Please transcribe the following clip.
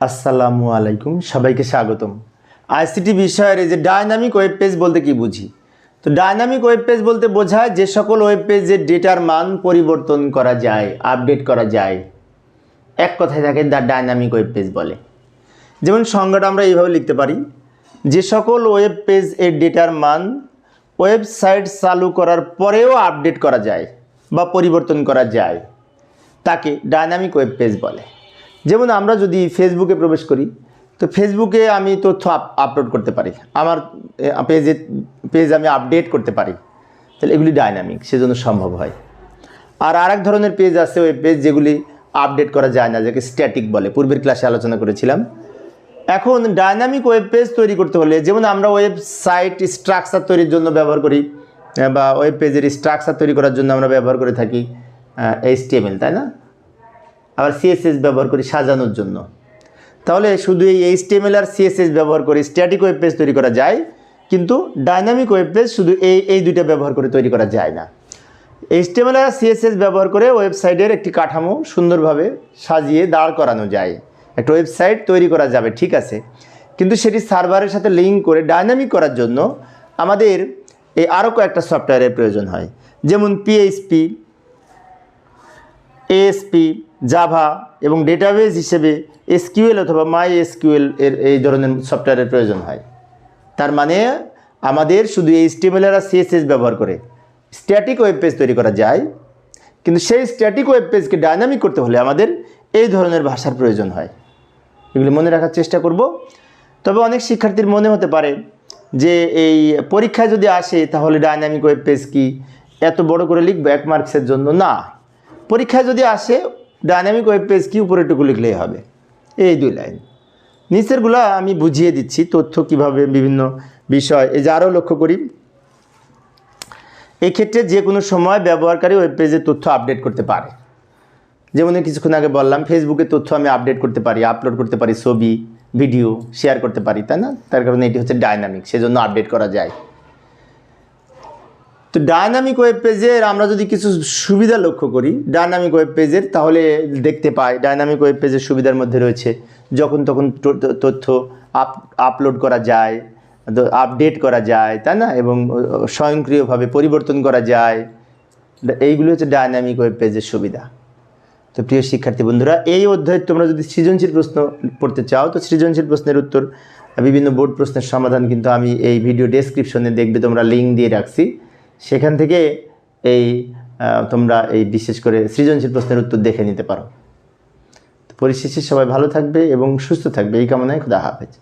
আসসালামু আলাইকুম, সবাইকে স্বাগতম। আইসিটি বিষয়ের এই যে ডায়নামিক ওয়েব পেজ বলতে কি বুঝি? তো ডায়নামিক ওয়েব পেজ বলতে বোঝায় যে সকল ওয়েব পেজের ডেটার মান পরিবর্তন করা যায় আপডেট করা যায়। এক কথায় থাকে দ্য ডায়নামিক ওয়েব পেজ বলে। যেমন সংজ্ঞাটা আমরা এইভাবে লিখতে পারি, যে সকল ওয়েব পেজ এর ডেটার মান ওয়েবসাইট চালু করার পরেও আপডেট করা যায় বা পরিবর্তন করা যায়, তাকে ডায়নামিক ওয়েব পেজ বলে। যেমন আমরা যদি ফেসবুকে প্রবেশ করি, তো ফেসবুকে আমি তথ্য আপ- আপলোড করতে পারি। আমার পেজে পেজ আমি আপডেট করতে পারি। তাহলে এগুলি ডায়নামিক সেজন্য সম্ভব হয়। আর আরেক ধরনের পেজ আছে ওয়েব পেজ যেগুলি আপডেট করা যায় না, যাকে স্ট্যাটিক বলে। পূর্বের ক্লাসে আলোচনা করেছিলাম। এখন ডায়নামিক ওয়েব পেজ তৈরি করতে হলে, যেমন আমরা ওয়েবসাইট স্ট্রাকচার তৈরির জন্য ব্যবহার করি, বা ওয়েব পেজের স্ট্রাকচার তৈরি করার জন্য আমরা ব্যবহার করে থাকি এইচটিএমএল তাই না? আবার সিএসএস ব্যবহার করি সাজানোর জন্য। তাহলে শুধু এই এইচটিএমএল আর সিএসএস ব্যবহার করে স্ট্যাটিক ওয়েব পেজ তৈরি করা যায়, কিন্তু ডায়নামিক ওয়েব পেজ শুধু এই এই দুইটা ব্যবহার করে তৈরি করা যায় না। এইচটিএমএল আর সিএসএস ব্যবহার করে ওয়েবসাইটের একটি কাঠামো সুন্দরভাবে সাজিয়ে দাঁড় করানো যায়। একটা ওয়েবসাইট তৈরি করা যাবে, ঠিক আছে। কিন্তু সেটি সার্ভারের সাথে লিঙ্ক করে ডায়নামিক করার জন্য আমাদের এই আরও কয়েকটা সফটওয়্যারের প্রয়োজন হয়। যেমন পিএইচপি এএসপি জাভা এবং ডেটাবেজ হিসেবে এসকিউএল অথবা মাই এসকিউএল এর এই ধরনের সফটওয়্যারের প্রয়োজন হয়। তার মানে আমাদের শুধু এই স্টিমেলার আর সিএসএস ব্যবহার করে স্ট্যাটিক ওয়েব পেজ তৈরি করা যায়, কিন্তু সেই স্ট্যাটিক ওয়েব পেজকে ডায়নামিক করতে হলে আমাদের এই ধরনের ভাষার প্রয়োজন হয়। এগুলি মনে রাখার চেষ্টা করব। তবে অনেক শিক্ষার্থীর মনে হতে পারে যে এই পরীক্ষায় যদি আসে তাহলে ডায়নামিক ওয়েব পেজ কি এত বড় করে লিখব এক মার্কসের জন্য? না। পরীক্ষায় যদি আসে ডায়নামিক ওয়েব পেজ কি উপরেটুকু লিখলেই হবে। এই দুই লাইন। নিচেরগুলো আমি বুঝিয়ে দিচ্ছি তথ্য কীভাবে বিভিন্ন বিষয়। এই যে আরও লক্ষ্য করি। এই ক্ষেত্রে যে কোনো সময় ব্যবহারকারী ওয়েব পেজের তথ্য আপডেট করতে পারে। যেমন কিছুক্ষণ আগে বললাম ফেসবুকে তথ্য আমি আপডেট করতে পারি আপলোড করতে পারি ছবি ভিডিও শেয়ার করতে পারি, তাই না? তার কারণে এটি হচ্ছে ডাইনামিক, সেজন্য আপডেট করা যায়। তো ডায়নামিক ওয়েব পেজের আমরা যদি কিছু সুবিধা লক্ষ্য করি ডায়নামিক ওয়েব পেজের তাহলে দেখতে পাই ডায়নামিক ওয়েব পেজের সুবিধার মধ্যে রয়েছে যখন তখন তথ্য আপ আপলোড করা যায় আপডেট করা যায়, তাই না? এবং স্বয়ংক্রিয়ভাবে পরিবর্তন করা যায়। এইগুলো হচ্ছে ডায়নামিক ওয়েব পেজের সুবিধা। তো প্রিয় শিক্ষার্থী বন্ধুরা, এই অধ্যায়ে তোমরা যদি সৃজনশীল প্রশ্ন পড়তে চাও, তো সৃজনশীল প্রশ্নের উত্তর, বিভিন্ন বোর্ড প্রশ্নের সমাধান কিন্তু আমি এই ভিডিও ডেসক্রিপশনে দেখবে, তোমরা লিঙ্ক দিয়ে রাখছি। সেখান থেকে এই তোমরা এই বিশেষ করে সৃজনশীল প্রশ্নের উত্তর দেখে নিতে পারো। পরিশেষে সবাই ভালো থাকবে এবং সুস্থ থাকবে। এই কামনায় খুদা হাফেজ।